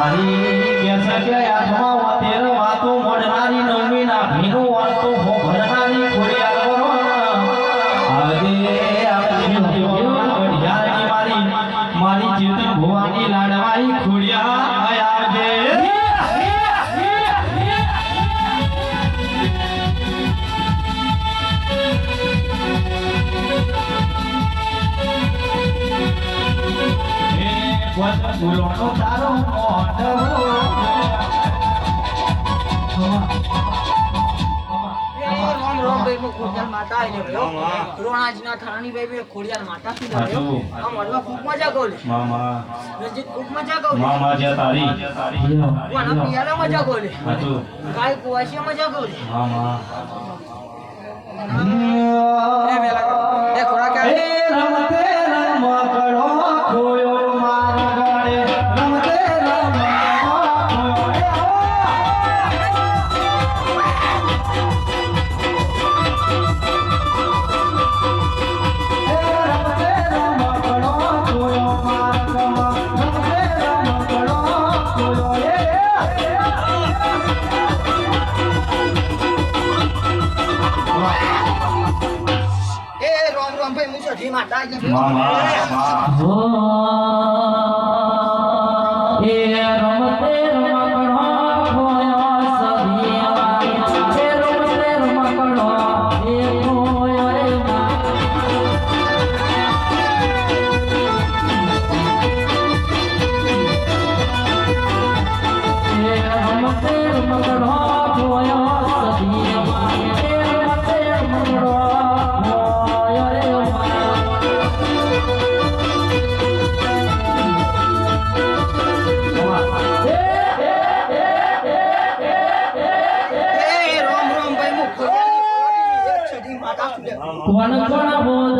મારી કેસર કે આત્મા વાતેર વાતો મળનારી નવમી ના ભીનું વાતો હો ખોડિયાર વરોણ. આજે મારી મારી જીવન ભુવાની લાડવાઈ ખોડિયાર આવજે ફૂલોનો તારો રોણાજીના થાણી ખોડિયાર માતા ખૂબ મજા ગોલે મામા ખૂબ મજા ગોલે મામા જે તારી મજા ગોલે કાય કુવાશી મજા ગોલે મામા. એ રામ રામ ભાઈ હું સધી માતા આવી રહ્યો મામા એ cuando la voz